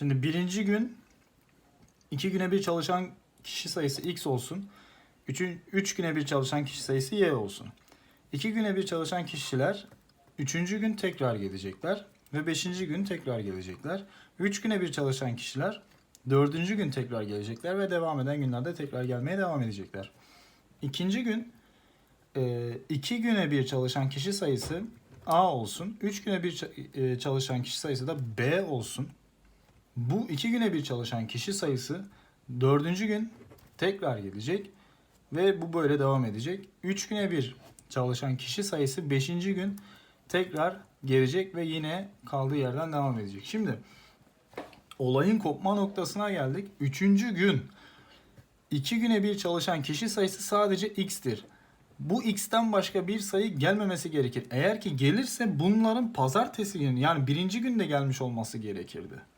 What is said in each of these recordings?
Şimdi birinci gün iki güne bir çalışan kişi sayısı x olsun. Üçün, üç güne bir çalışan kişi sayısı y olsun. İki güne bir çalışan kişiler üçüncü gün tekrar gelecekler ve beşinci gün tekrar gelecekler. Üç güne bir çalışan kişiler dördüncü gün tekrar gelecekler ve devam eden günlerde tekrar gelmeye devam edecekler. İkinci gün e, iki güne bir çalışan kişi sayısı A olsun. Üç güne bir e, çalışan kişi sayısı da B olsun. Bu iki güne bir çalışan kişi sayısı dördüncü gün tekrar gelecek ve bu böyle devam edecek. Üç güne bir çalışan kişi sayısı beşinci gün tekrar gelecek ve yine kaldığı yerden devam edecek. Şimdi olayın kopma noktasına geldik. Üçüncü gün iki güne bir çalışan kişi sayısı sadece x'tir. Bu x'ten başka bir sayı gelmemesi gerekir. Eğer ki gelirse bunların pazartesi günü yani birinci günde gelmiş olması gerekirdi.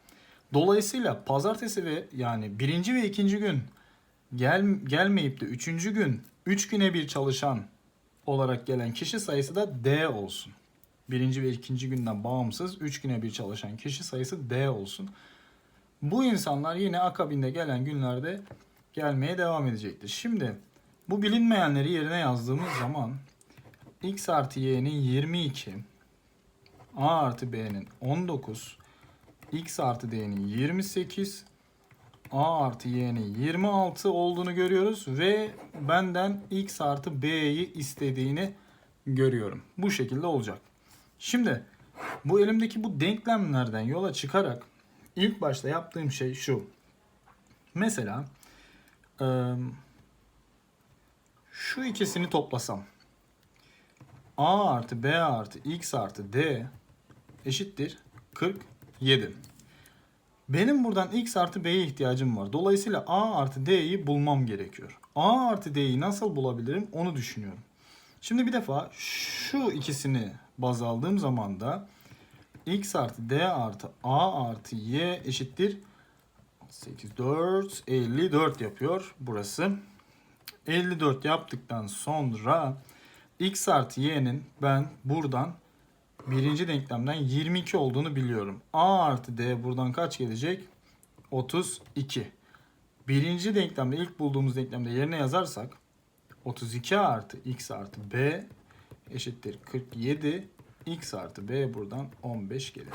Dolayısıyla pazartesi ve yani birinci ve ikinci gün gel, gelmeyip de üçüncü gün üç güne bir çalışan olarak gelen kişi sayısı da D olsun. Birinci ve ikinci günden bağımsız üç güne bir çalışan kişi sayısı D olsun. Bu insanlar yine akabinde gelen günlerde gelmeye devam edecektir. Şimdi bu bilinmeyenleri yerine yazdığımız zaman x artı y'nin 22, a artı b'nin 19, x artı d'nin 28, a artı y'nin 26 olduğunu görüyoruz ve benden x artı b'yi istediğini görüyorum. Bu şekilde olacak. Şimdi bu elimdeki bu denklemlerden yola çıkarak ilk başta yaptığım şey şu. Mesela şu ikisini toplasam a artı b artı x artı d eşittir 47. Benim buradan x artı b'ye ihtiyacım var. Dolayısıyla a artı d'yi bulmam gerekiyor. a artı d'yi nasıl bulabilirim onu düşünüyorum. Şimdi bir defa şu ikisini baz aldığım zaman da x artı d artı a artı y eşittir 8, 4, 54 yapıyor burası. 54 yaptıktan sonra x artı y'nin ben buradan birinci denklemden 22 olduğunu biliyorum. a artı d buradan kaç gelecek? 32. Birinci denklemde ilk bulduğumuz denklemde yerine yazarsak 32 artı x artı b eşittir 47. x artı b buradan 15 gelir.